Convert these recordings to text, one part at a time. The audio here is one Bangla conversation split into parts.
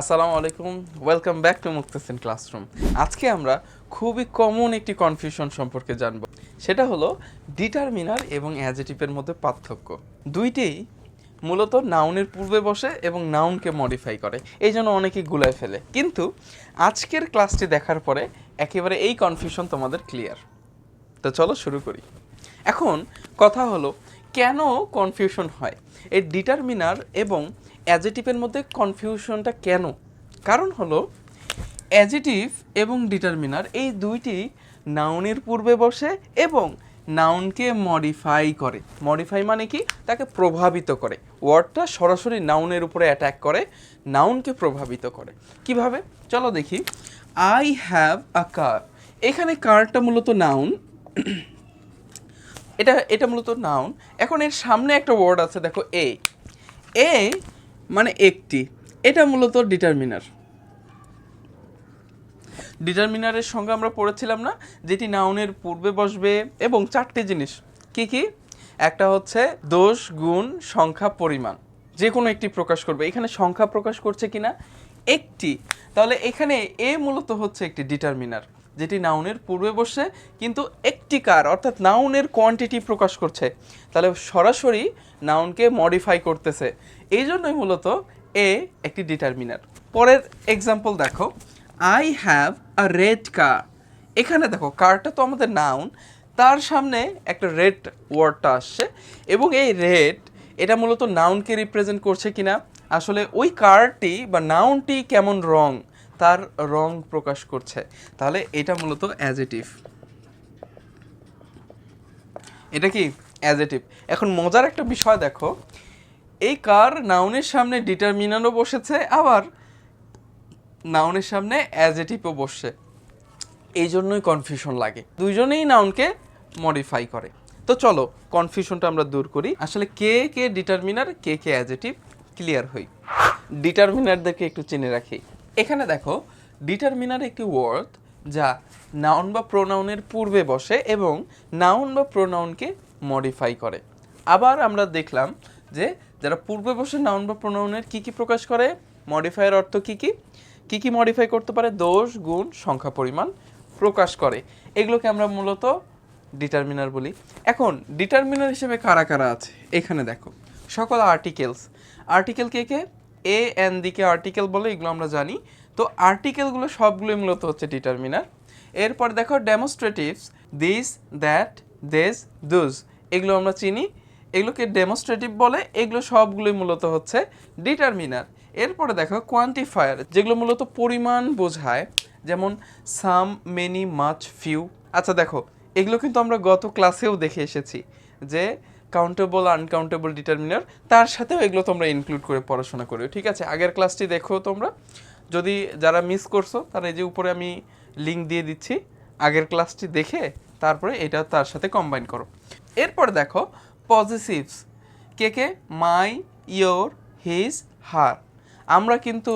আসসালামু আলাইকুম। Welcome back to Muktasin classroom আজকে আমরা খুবই কমন একটি কনফিউশন সম্পর্কে জানব। সেটা হলো ডিটারমিনার এবং অ্যাজেটিভের মধ্যে পার্থক্য। দুইটেই মূলত নাউনের পূর্বে বসে এবং নাউনকে মডিফাই করে। এই জন্য অনেকেই গুলায় ফেলে। কিন্তু আজকের ক্লাসটি দেখার পরে একেবারে এই কনফিউশন তোমাদের ক্লিয়ার তো চলো শুরু করি। এখন কথা হলো, কেন কনফিউশন হয়? এই ডিটারমিনার এবং অ্যাজেটিভের মধ্যে কনফিউশনটা কেন? কারণ হলো অ্যাজেটিভ এবং ডিটারমিনার এই দুইটি নাউনের পূর্বে বসে এবং নাউনকে মডিফাই করে। মডিফাই মানে কি? তাকে প্রভাবিত করে। ওয়ার্ডটা সরাসরি নাউনের উপরে অ্যাটাক করে নাউনকে প্রভাবিত করে। কীভাবে? চলো দেখি। আই হ্যাভ আ কার এখানে কারটা মূলত নাউন এটা এটা মূলত নাউন এখন এর সামনে একটা ওয়ার্ড আছে, দেখো এ এ মানে একটি। এটা মূলত ডিটারমিনার। ডিটারমিনারের সঙ্গে আমরা পড়েছিলাম না, যেটি নাউনের পূর্বে বসবে এবং চারটি জিনিস। কি কি? একটা হচ্ছে দোষ, গুণ, সংখ্যা, পরিমাণ। যে কোনো একটি প্রকাশ করবে। এখানে সংখ্যা প্রকাশ করছে কিনা? একটি। তাহলে এখানে এ মূলত হচ্ছে একটি ডিটারমিনার। যেটি নাউনের পূর্বে বসে কিন্তু একটি কার, অর্থাৎ নাউনের কোয়ান্টিটি প্রকাশ করছে। তাহলে সরাসরি নাউনকে মডিফাই করতেছে। এই জন্যই মূলত এ একটি ডিটারমিনার পরের এক্সাম্পল দেখো। I have a red car এখানে দেখো কারটা তো আমাদের নাউন তার সামনে একটা রেড ওয়ার্ডটা আসছে এবং এই রেড এটা মূলত নাউনকে রিপ্রেজেন্ট করছে কিনা। আসলে ওই কারটি বা নাউনটি কেমন রং? তার রং প্রকাশ করছে। তাহলে এটা মূলত অ্যাজেটিভ। এটা কি? অ্যাজেটিভ। এখন মজার একটা বিষয় দেখো। এই কার নাউনের সামনে ডিটারমিনারও বসেছে, আবার নাউনের সামনে অ্যাজেটিভও বসছে। এই জন্যই কনফিউশন লাগে। দুইজনেই নাউনকে মডিফাই করে। তো চলো কনফিউশনটা আমরা দূর করি। আসলে কে কে ডিটারমিনার, কে কে অ্যাজেটিভ ক্লিয়ার হই। ডিটারমিনারদেরকে একটু চিনে রাখি। এখানে দেখো ডিটারমিনার একটি ওয়ার্ড যা নাউন বা প্রোনাউনের পূর্বে বসে এবং নাউন বা প্রোনাউনকে মডিফাই করে। আবার আমরা দেখলাম যে যারা পূর্বে বসে নাউন বা প্রোনাউনের কি কি প্রকাশ করে মডিফাইয়ের অর্থ কি কি? কি কি মডিফাই করতে পারে? দোষ, গুণ, সংখ্যা, পরিমাণ প্রকাশ করে। এগুলোকে আমরা মূলত ডিটারমিনার বলি। এখন ডিটারমিনার হিসেবে কারা কারা আছে? এখানে দেখো, সকল আর্টিকেলস আর্টিকেল কে কে? এ এন দিকে আর্টিকেল বলে, এগুলো আমরা জানি। তো আর্টিকেলগুলো সবগুলোই মূলত হচ্ছে ডিটারমিনার এরপর দেখো ডেমোস্ট্রেটিভস দিস দ্যাট দেস দুজ এগুলো আমরা চিনি। এগুলোকে ডেমোস্ট্রেটিভ বলে, এগুলো সবগুলোই মূলত হচ্ছে ডিটারমিনার এরপরে দেখো কোয়ান্টিফায়ার যেগুলো মূলত পরিমাণ বোঝায়। যেমন সাম মেনি মাচ ফিউ আচ্ছা দেখো, এগুলো কিন্তু আমরা গত ক্লাসেও দেখে এসেছি যে কাউন্টেবল আনকাউন্টেবল ডিটারমিনার তার সাথেও এগুলো তোমরা ইনক্লুড করে পড়াশোনা করো ঠিক আছে? আগের ক্লাসটি দেখো তোমরা। যদি যারা মিস করছ, তারা এই যে উপরে আমি লিঙ্ক দিয়ে দিচ্ছি, আগের ক্লাসটি দেখে তারপরে এটা তার সাথে কম্বাইন করো। এরপর দেখো পজিটিভস কে কে? মাই ইয়োর হিজ হার আমরা কিন্তু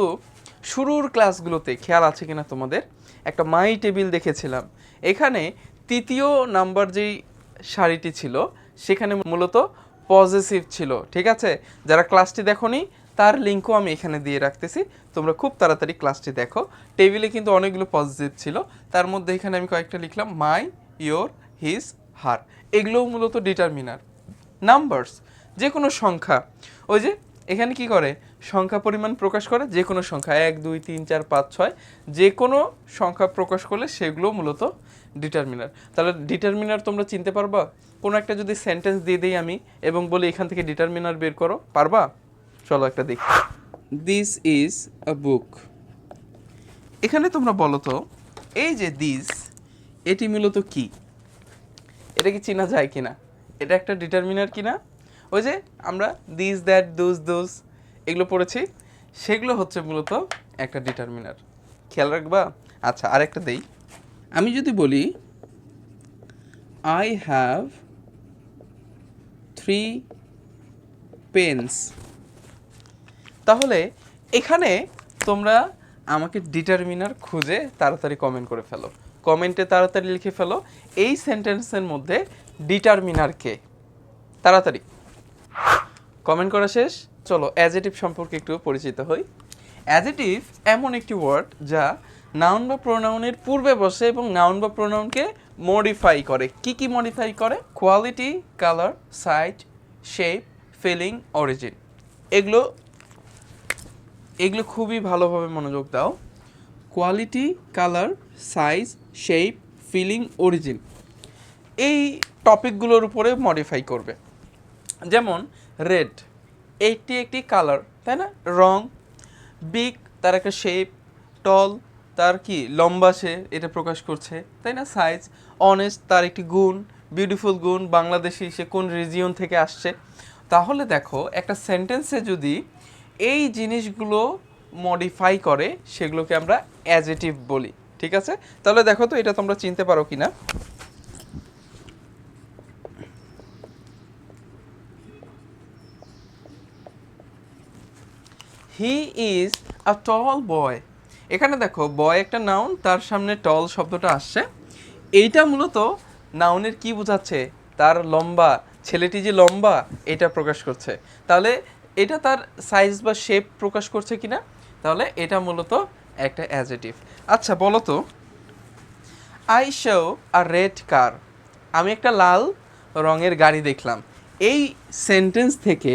শুরুর ক্লাসগুলোতে খেয়াল আছে কিনা তোমাদের? একটা মাই টেবিল দেখেছিলাম। এখানে তৃতীয় নাম্বার যেই শাড়িটি ছিল সেখানে মূলত পজিটিভ ছিল, ঠিক আছে? যারা ক্লাসটি দেখনি, তার লিঙ্কও আমি এখানে দিয়ে রাখতেছি। তোমরা খুব তাড়াতাড়ি ক্লাসটি দেখো। টেবিলে কিন্তু অনেকগুলো পজিটিভ ছিল। তার মধ্যে এখানে আমি কয়েকটা লিখলাম মাই ইয়োর হিজ হার এগুলোও মূলত ডিটারমিনার নাম্বারস যে কোনো সংখ্যা। ওই যে, এখানে কি করে? সংখ্যা পরিমাণ প্রকাশ করে যে কোনো সংখ্যা এক দুই তিন চার পাঁচ ছয় যে কোনো সংখ্যা প্রকাশ করলে সেগুলো মূলত ডিটারমিনার। তাহলে ডিটারমিনার তোমরা চিনতে পারবা? কোনো একটা যদি সেন্টেন্স দিয়ে দিই আমি এবং বলি এখান থেকে ডিটারমিনার বের করো পারবা? চলো একটা দেখি। দিস ইজ আ বুক এখানে তোমরা বলো তো এই যে দিস এটি মূলত কি? এটা কি চেনা যায় কিনা? এটা একটা ডিটারমিনার কিনা? ওই যে আমরা দিস দ্যাট দুস দুস এগুলো পড়েছি। সেগুলো হচ্ছে মূলত একটা ডিটারমিনার খেয়াল রাখবা। আচ্ছা আরেকটা দেই। আমি যদি বলি আই হ্যাভ থ্রি পেন্স তাহলে এখানে তোমরা আমাকে ডিটারমিনার খুঁজে তাড়াতাড়ি কমেন্ট করে ফেলো। কমেন্টে তাড়াতাড়ি লিখে ফেলো। এই সেন্টেন্সের মধ্যে ডিটারমিনার কে? তাড়াতাড়ি। কমেন্ট করা শেষ। চলো অ্যাজেটিভ সম্পর্কে একটু পরিচিত হই। অ্যাজেটিভ এমন একটি ওয়ার্ড যা নাউন বা প্রোনাউনের পূর্বে বসে এবং নাউন বা প্রোনাউনকে মডিফাই করে। কি কি মডিফাই করে? Quality colour size shape feeling origin এগুলো এগুলো খুবই ভালোভাবে মনোযোগ দাও। Quality colour size shape feeling origin এই টপিকগুলোর উপরে মডিফাই করবে। যেমন রেড এইটি একটি কালার, তাই না? রং বিগ তার একটা শেপ টল তার কি? লম্বা সে এটা প্রকাশ করছে, তাই না? সাইজ অনেস্ট তার একটি গুণ বিউটিফুল গুণ, বাংলাদেশি সে কোন রিজিয়ন থেকে আসছে? তাহলে দেখো, একটা সেন্টেন্সে যদি এই জিনিসগুলো মডিফাই করে, সেগুলোকে আমরা অ্যাজেটিভ বলি, ঠিক আছে? তাহলে দেখো তো এটা তোমরা চিনতে পারো কিনা। হি ইজ আ টল বয় এখানে দেখো বয় একটা নাউন তার সামনে টল শব্দটা আসছে। এইটা মূলত নাউনের কি বোঝাচ্ছে? তার লম্বা, ছেলেটি যে লম্বা, এটা প্রকাশ করছে। তাহলে এটা তার সাইজ বা শেপ প্রকাশ করছে কিনা? তাহলে এটা মূলত একটা অ্যাজেটিভ আচ্ছা বলো তো। I show a red car আমি একটা লাল রঙের গাড়ি দেখলাম। এই সেন্টেন্স থেকে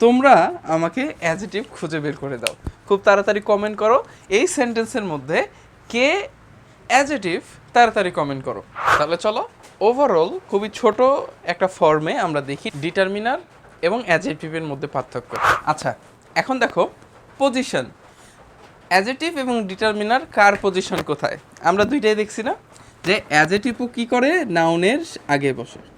তোমরা আমাকে অ্যাজিটিভ খুঁজে বের করে দাও। খুব তাড়াতাড়ি কমেন্ট করো। এই সেন্টেন্সের মধ্যে কে অ্যাজেটিভ তাড়াতাড়ি কমেন্ট করো। তাহলে চলো ওভারঅল খুবই ছোট একটা ফর্মে আমরা দেখি ডিটারমিনার এবং অ্যাজেটিভের মধ্যে পার্থক্য। আচ্ছা এখন দেখো পজিশন অ্যাজেটিভ এবং ডিটারমিনার কার পজিশন কোথায়? আমরা দুইটাই দেখছি না। যে অ্যাজেটিভও কী করে? নাউনের আগে বসে।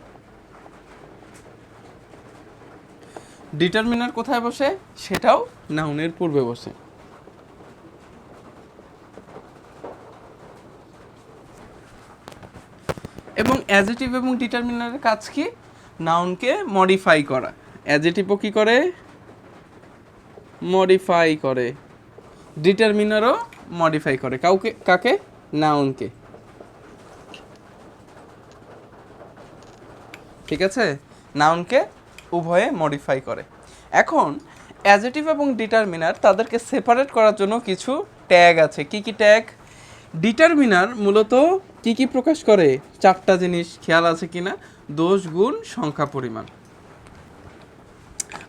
ডিটারমিনার কোথায় বসে? সেটাও নাউনের পূর্বে বসে। এবং অ্যাজেটিভ এবং ডিটারমিনারের কাজ কি? নাউনকে মডিফাই করা। অ্যাজেটিভও কি করে? মডিফাই করে। ডিটারমিনারও মডিফাই করে। কাউকে, কাকে? নাউনকে। ঠিক আছে? নাউনকে উভয়ে মডিফাই করে। এখন অ্যাজেটিভ এবং ডিটারমিনার তাদেরকে সেপারেট করার জন্য কিছু ট্যাগ আছে। কি কি ট্যাগ ডিটারমিনার মূলত কি কি প্রকাশ করে? চারটা জিনিস খেয়াল আছে কিনা? দোষ গুণ সংখ্যা পরিমাণ।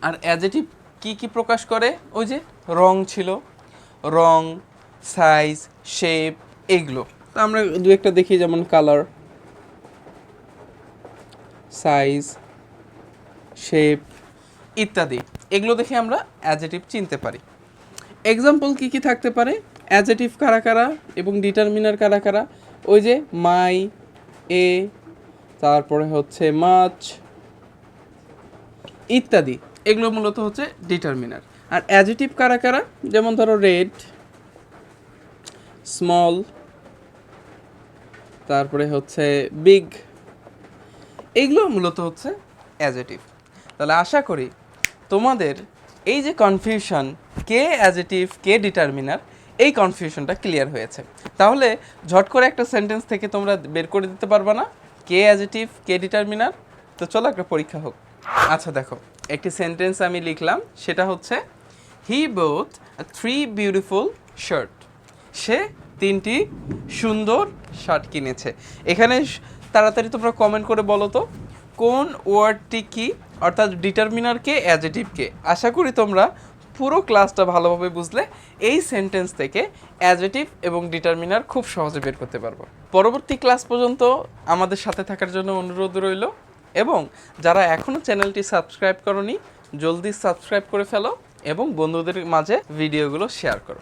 আর অ্যাজেটিভ কি কি প্রকাশ করে? ওই যে রং ছিল। রং সাইজ শেপ এগুলো। তো আমরা দু একটা দেখি, যেমন কালার সাইজ শেপ ইত্যাদি। এগুলো দেখে আমরা অ্যাজেটিভ চিনতে পারি। এক্সাম্পল কি কি থাকতে পারে? অ্যাজেটিভ কারা কারা এবং ডিটারমিনার কারা কারা? ওই যে মাই এ তারপরে হচ্ছে মাছ ইত্যাদি। এগুলো মূলত হচ্ছে ডিটারমিনার আর অ্যাজেটিভ কারা কারা? যেমন ধরো রেড স্মল তারপরে হচ্ছে বিগ এগুলো মূলত হচ্ছে অ্যাজেটিভ তাহলে আশা করি তোমাদের এই যে কনফিউশন কে অ্যাজেটিভ কে ডিটারমিনার এই কনফিউশনটা ক্লিয়ার হয়েছে। তাহলে ঝট করে একটা সেন্টেন্স থেকে তোমরা বের করে দিতে পারবে না। কে অ্যাজেটিভ কে ডিটারমিনার তো চলো একটা পরীক্ষা হোক। আচ্ছা দেখো, একটি সেন্টেন্স আমি লিখলাম, সেটা হচ্ছে he bought three beautiful shirt সে তিনটি সুন্দর শার্ট কিনেছে। এখানে তাড়াতাড়ি তোমরা কমেন্ট করে বলো তো, কোন ওয়ার্ডটি কি? অর্থাৎ ডিটারমিনারকে অ্যাজেটিভকে আশা করি তোমরা পুরো ক্লাসটা ভালোভাবে বুঝলে। এই সেন্টেন্স থেকে অ্যাজেটিভ এবং ডিটারমিনার খুব সহজে বের করতে পারব। পরবর্তী ক্লাস পর্যন্ত আমাদের সাথে থাকার জন্য অনুরোধ রইল এবং যারা এখনও চ্যানেলটি সাবস্ক্রাইব করনি, জলদি সাবস্ক্রাইব করে ফেলো এবং বন্ধুদের মাঝে ভিডিওগুলো শেয়ার করো।